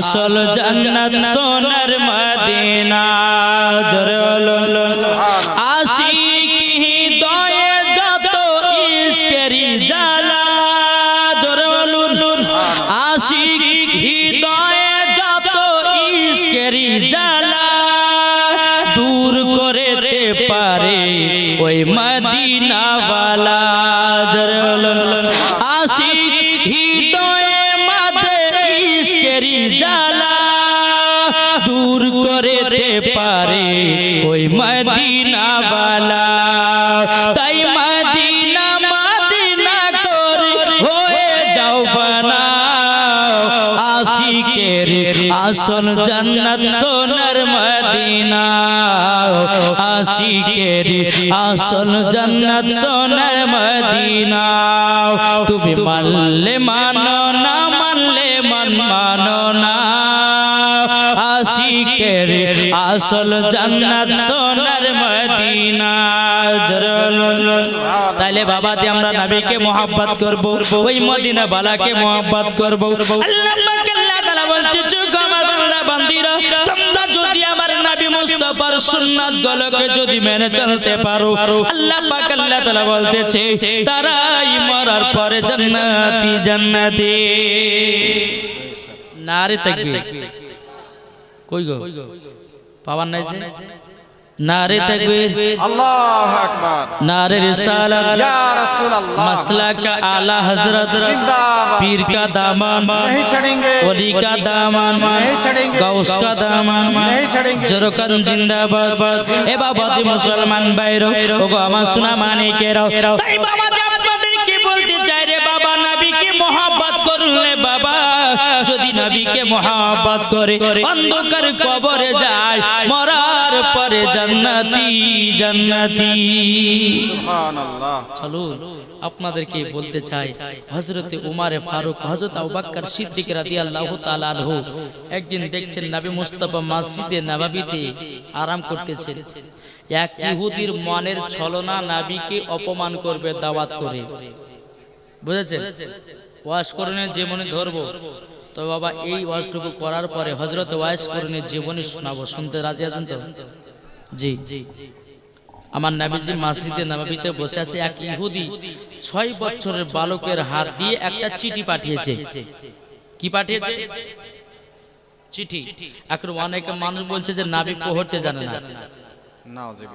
আসল জান্নাত সোনার মদিনা। জরল আশিক হৃদয়ে যত ইশকেরি জ্বালা। জরলুন আশিক হৃদয়ে যত ইশকেরি জ্বালা। ইশকেরি জ্বালা দূর করেতে পারে ওই মদিনাওয়ালা। তাই মদিনা মদিনা করে হয়ে যাও বানাও আশিকের আসন জান্নাত সোনার মদিনা। আশিকের আসল জান্নাত সোনার মদিনা। তুমি মানলে মানো আশিকের আসল জান্নাত সোনার মদিনা তাইলে বাবা দিয়ে আমরা নবীকে মোহাব্বত করব, ওই মদিনা বালাকে মোহাব্বত করব। আল্লাহ যদি মেনে চলতে পারো। আল্লাহ বলতেছে, তারাই মরার পরে জান্নাতি জান্নাতি। নারে কই গো পাওয়ার নাই যে নারে তাকবীর আল্লাহ আকবার नारे रिसालत या रसूल अल्लाह मसला का आला हजरत जिंदाबाद पीर का दामन नहीं चढ़ेंगे वली का दामन नहीं चढ़ेंगे गौस का दामन नहीं चढ़ेंगे জরকান জিন্দাবাদ এ বাবা দি মুসলমান বাইরো ওগো আমার সোনা মানিকেরাও তাই বাবা নবীকে মহব্বত করে অন্ধকার কবরে যায় মরার পরে জান্নাতি জান্নাতি। সুবহানাল্লাহ। চলুন আপনাদেরকে বলতে চাই হজরতে উমারে ফারুক হজরত আবাক্কর সিদ্দিক রাদিয়াল্লাহু তাআলা আনহু একদিন দেখছেন নবী মুস্তাফা মসজিদে নববীতে আরাম করতেছেন। এক ইহুদির মনের ছলনা নবীকে অপমান করবে দাওয়াত করে। বুঝেছেন? ওয়াশ যে মনে ধরবো। তো বাবা, এই ওয়াজটুকু করার পরে হজরত ওয়াশ করণের জীবনী শোনাবো, শুনতে রাজি আছেন তো? জি। আমার নাবিজি মসজিদে নববীতে বসে আছে এক ইহুদি, ছয় বছরের বালকের হাত দিয়ে একটা চিঠি পাঠিয়েছে। কি পাঠিয়েছে? চিঠি। এখন অনেকে মানুষ বলছে যে নাবি পড়তে জানে না।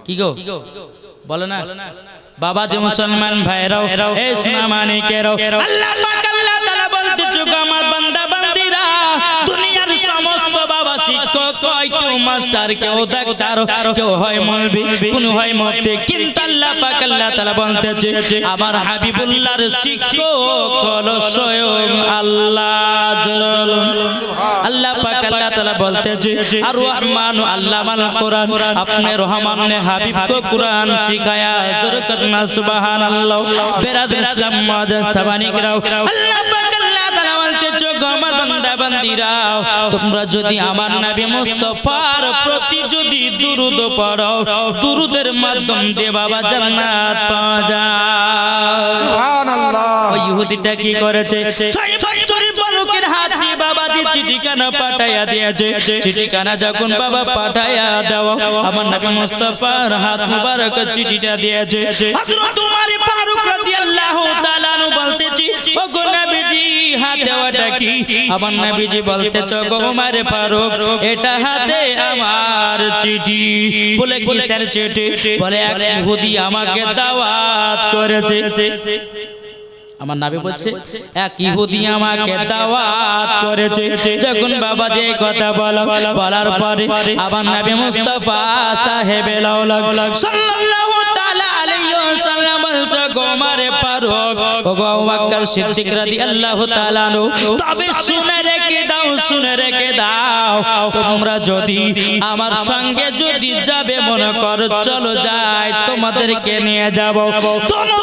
কি গো? বলে না? বাবা যে মুসলমান ভাইরাও, এ সোনা মানিকেরাও আল্লাহ পাক আল্লাহ তাআলা বলতে চুক শিক্ষক কয় কেউ মাস্টার, কেউ ডাক্তার, কেউ হয় মলবি, কোন হয় মুফতি কিন্তু আল্লাহ পাক আল্লাহ তাআলা বলতেছে, আমার হাবিবুল্লাহর শিক্ষক হলো স্বয়ং আল্লাহ আল্লাহ পাক আল্লাহ তাআলা বলতেছে, আর রহমান আল্লাহ কোরআন, আপনি রহমান নে হাবিব কো কোরআন শিখায়া, জোর করনা, সুবহানাল্লাহ। বেরাদ ইসলাম মাদ সাবানিকরাও আল্লাহ বান্দা বান্দিরাও তোমরা যদি আমার নবী মুস্তাফার প্রতি যদি দুরুদ পড়ো দুরুদের মাধ্যম দিয়ে বাবা জান্নাত পাওয়া যায়। সুবহানাল্লাহ। ইহুদিটা কি করেছে? ছয় বছরের বালকের হাত দিয়ে বাবাজি চিঠিখানা পাঠাইয়া দিয়েছে চিঠিখানা যখন বাবা পাঠাইয়া দাও আমার নবী মুস্তাফার হাত মুবারক চিঠিটা দিয়েছে। হযরত হাত দেওয়াটা কি? আমার নবীজি বলতেছ গো উমর ফারুক এটা হাতে আমার চিঠি। বলে কিসের চিঠি? বলে এক ইহুদি আমাকে দাওয়াত করেছে। আমার নাবি বলছে এক ইহুদি আমাকে দাওয়াত করেছে। যখন বাবা যে কথা বলো বলার পরে আমার নাবি মুস্তাফা সাহেব সাল্লাল্লাহু বলছে গোমারে ফারুক ও গো আবু বকর সিদ্দিক রাদিয়াল্লাহু তাআলা আনহু, তবে শুনে রেখে দাও, শুনে রেখে দাও। তোমরা যদি আমার সঙ্গে যদি যাবে, মনে কর, চলো যাই, তোমাদেরকে নিয়ে যাব। দোনো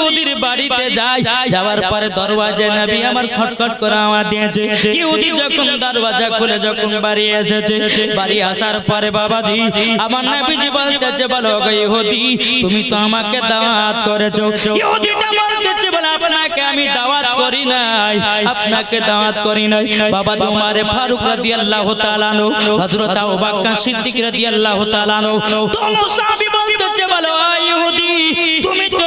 ইহুদির বাড়িতে যায় যাওয়ার পরে দরওয়াজায় নবী আমার খটখট করে আওয়াজ দিয়েছে। ইহুদি যখন দরওয়াজা খুলে যখন বাড়ি এসেছে বাড়ি আসার পরে বাবাজি আমার নবীজি বলতেছে বলো গো ইহুদি তুমি তো আমাকে দাওয়াত করেছ। ইহুদিটা বলতেছে বলে আপনাকে আমি দাওয়াত করি নাই আপনাকে দাওয়াত করি নাই। বাবা তোমারে ফারুক রাদিয়াল্লাহু তাআলা আনহু হযরত আবু বকর সিদ্দিক রাদিয়াল্লাহু তাআলা আনহু দোনো সাহাবী বলতেছে বলো ইহুদি তুমি তো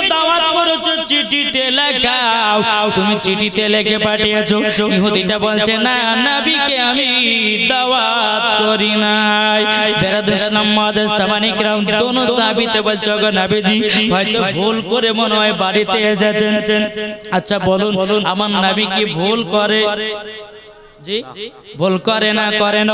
চিঠিতে লেখাও তুমি চিঠিতে লিখে পাঠিয়েছো। ইহুদিটা বলছে, না, নবীকে আমি দাওয়াত করি নাই। বেরাদ ইসলাম মাদের সামানিক রাম দোনো সাহাবীতে বলছে গো নবীজি, হয়তো ভুল করে মনে হয় বাড়িতে এসেছেন। আচ্ছা বলুন, আমার নবী কি ভুল করে? জি? ভুল করে না করে না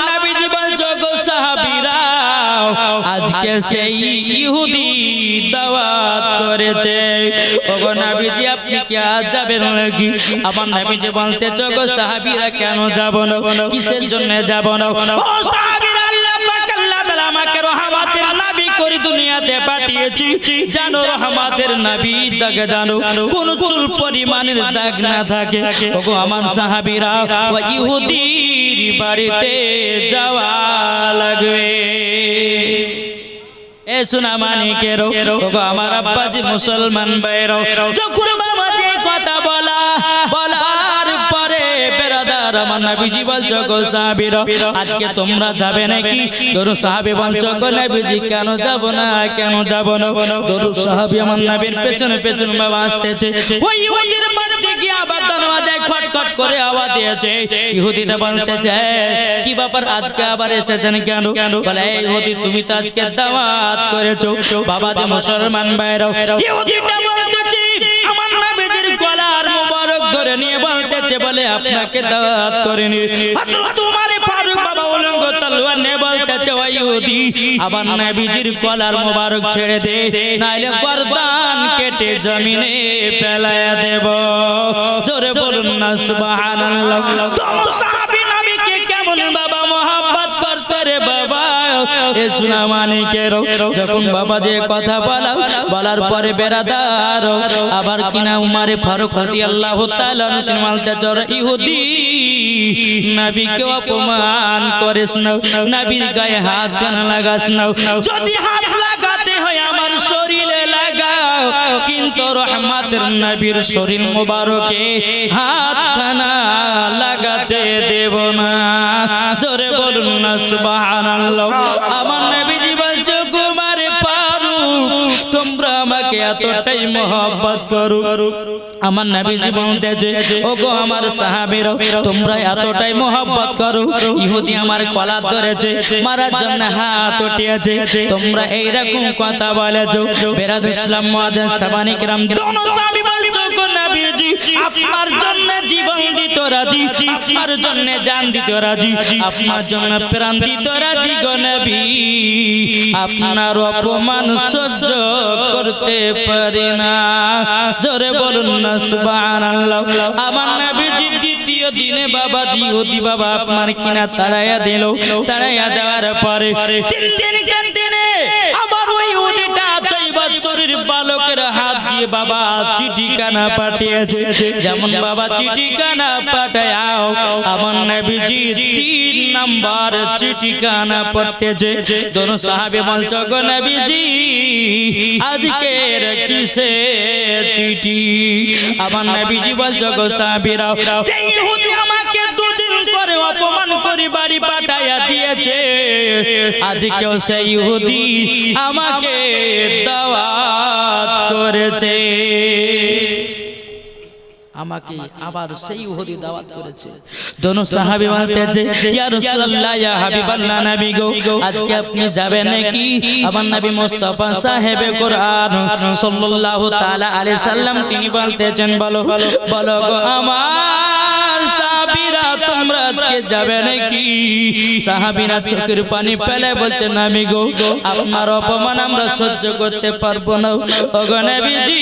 আজকে সেই ইহুদি দাওয়াত করেছে। ওগো নবীজি, আপনি কি আজ যাবেন নাকি? আমার নবীজি বলতেছো গো সাহাবীরা কেন যাব না? কিসের জন্য যাব না? ও সাহাবীরা, আল্লাহ পাক, আল্লাহ তাআলা আমাকে রহমতের নবী করে দুনিয়াতে পাঠিয়েছি। জানো রহমতের নবী তাকে জানো? কোন চুল পরিমাণের দাগ না থাকে। ওগো আমার সাহাবীরা ও ইহুদির বাড়িতে যাওয়া লাগবে। সোনা মানিকেরও আমার আব্বাজি মুসলমান বাইরও যখন আজকে তোমরা যাবে নাকি? দরু সাহাবী বলছো নবীজি, কেন যাব না? কেন যাব না? দরু সাহাবী আমার নবীর পেছনে পেছনে বাবা আসতেছে। আবার খটখট করে দিয়েছে। কি আজকে আবার এসেছেন বলে ইহুদি, তুমি তো আজকে বাবা যে মুসলমান বাইরাও বলে আপনাকে দাওয়াত করেনি। হযরত উমর ফারুক বাবা উলঙ্গ তলোয়ার নিয়ে বলতেছে ওই ইহুদি আমার নবীজির কলার মোবারক ছেড়ে দে নাইলে গর্দান কেটে জমিনে ফেলায়া দেব। জোরে বলুন না সুবহানাল্লাহ। তোমরা সাহাবী মানিকের যখন বাবা যে কথা বলা বলার পরে বেরাদার আবার কিনা উমারে ফারুক তাআলা তিনি বলতে চর ইহুদি, নবীকে অপমান করিস না নবীর গায়ে হাত কেন লাগাস না যদি হাত লাগাতে হয় আমার শরীরে লাগাও, কিন্তু রহমাতের নবীর শরীর মোবারকে হাত খানা লাগাতে দেব না। জোরে বলুন না সুবহানাল্লাহ আমার নবীজি বলতেছে ও গো আমার সাহাবীরা তোমরা এতটাই মোহব্বত করো। ইহুদি আমার কলা ধরেছে, মারার জন্য হাত উঠিয়েছে। তোমরা এইরকম কথা বলেছ। বেরাদ ইসলাম মুআজ্জাজ সাবানিক রাম দোনো সাহাবী গো নবীজি, আপনার জন্য জীবন দিত রাজি, আপনার জন্য জান দিত রাজি, আপনার জন্য প্রাণ দিত রাজি গো নবী। আপনার অপমান সহ্য করতে পারি না। জোরে বলুন না, সুবহানাল্লাহ। আমার নবীজি দ্বিতীয় দিনে বাবা জিহতি বাবা আপনার কিনা তাড়াইয়া দিল, তাড়াইয়া দেওয়ার পরে তিন দিন ক্যান্টিনে আমার ওই বছরের বালকের হাত দিয়ে বাবা চিঠি কানা পাঠিয়েছে। যেমন বাবা চিঠি কানা পাঠায়াও, আমার নবীজি তিন নাম্বার চিঠি কানা পড়তেছে। দোনো সাহাবে বলছ গো নবীজি, আজকের কিসে চিঠি? আমার নবীজি বলছ গো সাহাবীরা যে ইহুদি আমাকে আজকেও সেই ইহুদি আমাকে দাওয়াত করেছে। আমাকে আবার সেই ইহুদি দাওয়াত করেছে। দোনো সাহাবী বলতেছে ইয়া রাসূলুল্লাহ, ইয়া হাবিবাল্লাহ নবী গো, আজকে আপনি যাবেন নাকি? আমার নবী মুস্তাফা সাহেবে কোরআন সাল্লাল্লাহু তাআলা আলাইহি সাল্লাম তিনি বলতেছেন, বলো বলো গো, আমার আজকে যাবে নাকি? সাহাবিরা চোখের পানি পেলে বলছে নবী গো আপনার অপমান আমরা সহ্য করতে পারব না। ওগো নবীজি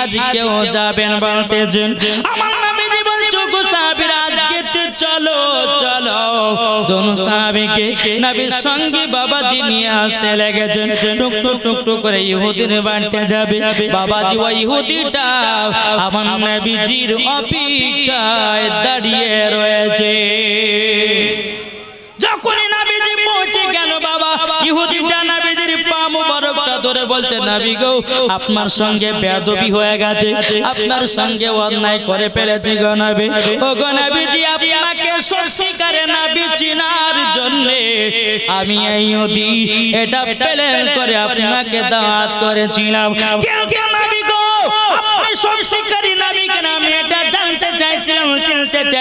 আজকেও যাবেন বলতেছেন আমার চলো চলো। দোনো সাহাবীকে নবীর সঙ্গে বাবাজি নিয়ে আসতে লেগেছেন। টুক টুক টুক টুক করে ইহুদির বাড়িতে যাবে। বাবাজি ওই ইহুদিটা আমার নবীজির অপেক্ষায় দাঁড়িয়ে রয়েছে। যখনই নাবিজি পৌঁছে গেল, বাবা, ইহুদিটা মুবারকটা ধরে বলছে, নাবি গো, আপনার সঙ্গে বেদবি হয়ে গেছে। আপনার সঙ্গে অন্যায় করে ফেলেছি গো নবী। ও গো নবীজি, আপনাকে সত্যিকারে নাবি চিনার জন্য আমি এই ইহুদি এটা প্লেন করে আপনাকে দাঁত করেছিলাম। কেউ কেউ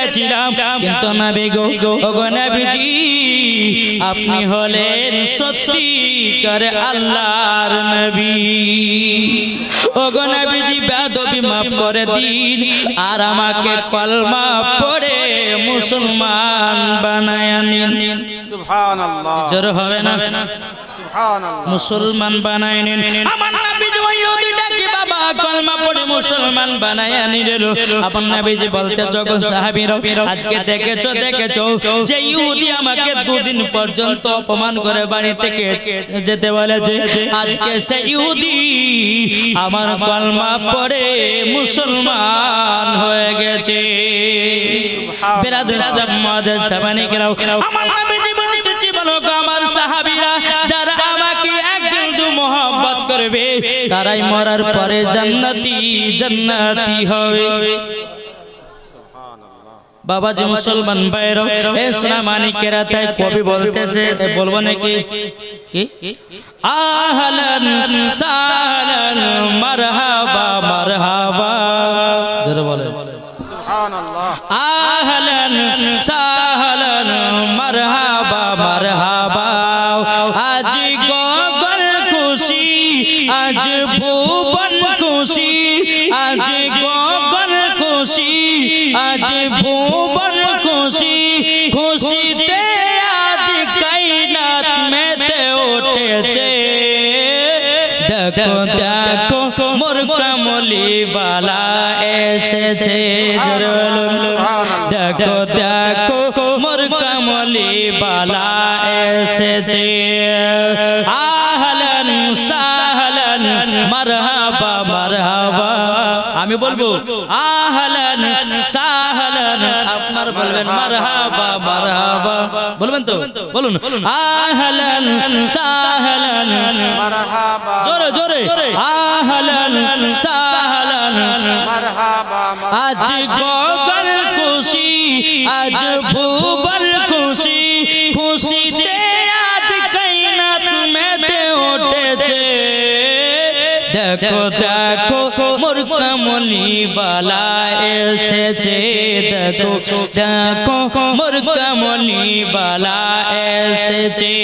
চিনতে চাইছিলাম কিন্তু নবী গো ওগো নবীজি আপনি হলেন সত্যিকার আল্লাহর নবী। ওগো নবীজি বেদবি মাফ করে দিন আর আমাকে কলমা পড়ে মুসলমান বানায় নিন। সুবহানাল্লাহ। জোর হবে না? সুবহানাল্লাহ। মুসলমান বানায় নিন। আমার মুসলমান বানায় নিল আমার নবীজি বলতে যখন সাহাবীরা আজকে দেখেছ দেখেছ, যে ইহুদি আমাকে দুদিন পর্যন্ত অপমান করে বাড়ি থেকে যেতে বলেছে। আজকে সে ইহুদি আমার কলমা পড়ে মুসলমান হয়ে গেছে। বেরাদুল ইসলাম মাদার সাবানি কেরাও আমার নবীজি বলতেছি, বলো আমার সাহাবীরা করবে তারাই মরার পরে জান্নাতি জান্নাতি হবে। বাবাজি মুসলমান ভাইরা এ সোনা মানিকেরা তাই কবি বলতেছে বলব নাকি? কি? আহলান সাহলান মারহাবা মারহাবা। জোরে বলেন। সুবহানাল্লাহ। আহলান সাহলান মারহাবা। আজ ভুবন খুশি, আজ গগন খুশি, আজ ভুবন খুশি, খুশিতে আজ কাইনাত মেতে উঠেছে দেখো দেখো মোর কমলি বালা এসেছে। দেখো দেখো মোর কমলি বালা এসেছে বলব আহলান সাহলান আপনার বলবেন মারহাবা মারহাবা বলবেন তো? বলুন। আহলান সাহলান মারহাবা জোরে জোরে। আহলান সাহলান মারহাবা আজ গগন খুশি আজ ভুবন কমলি বালা এসেছে, দেখো দেখো মোর কমলি বালা এসেছে।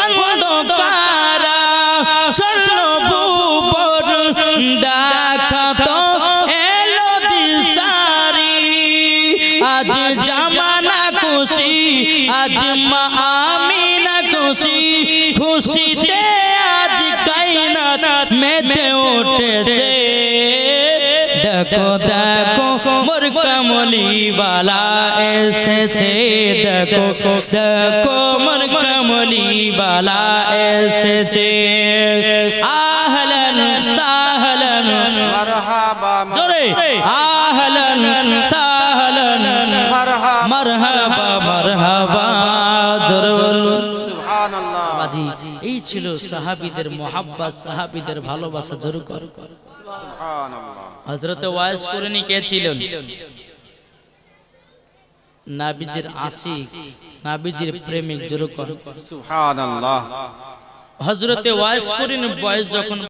অন্ধকারা স্বর্ণ ভুবন দেখাতো এলো দিশারি। খুশি, আজ মা খুশি। খুশিতে আজ কাইনাত মেতে উঠেছে বালা এসেছে দেখো দেখো মোর কমলি বালা এসেছে। আহলান সাহলান মারহাবা জোরে আহলান সাহলান মারহাবা মারহাবা মারহাবা জোরে সুবহানাল্লাহ। এই ছিল সাহাবীদের মোহাব্বত সাহাবীদের ভালোবাসা জোর কর। সুবহানাল্লাহ। হযরতে ওয়াইস করেনি কে ছিলেন? নাবিজির আশিক নাবিজির প্রেমিক জোর কর সুবহানাল্লাহ। হযরতে ওয়াইস করিন বয়স যখন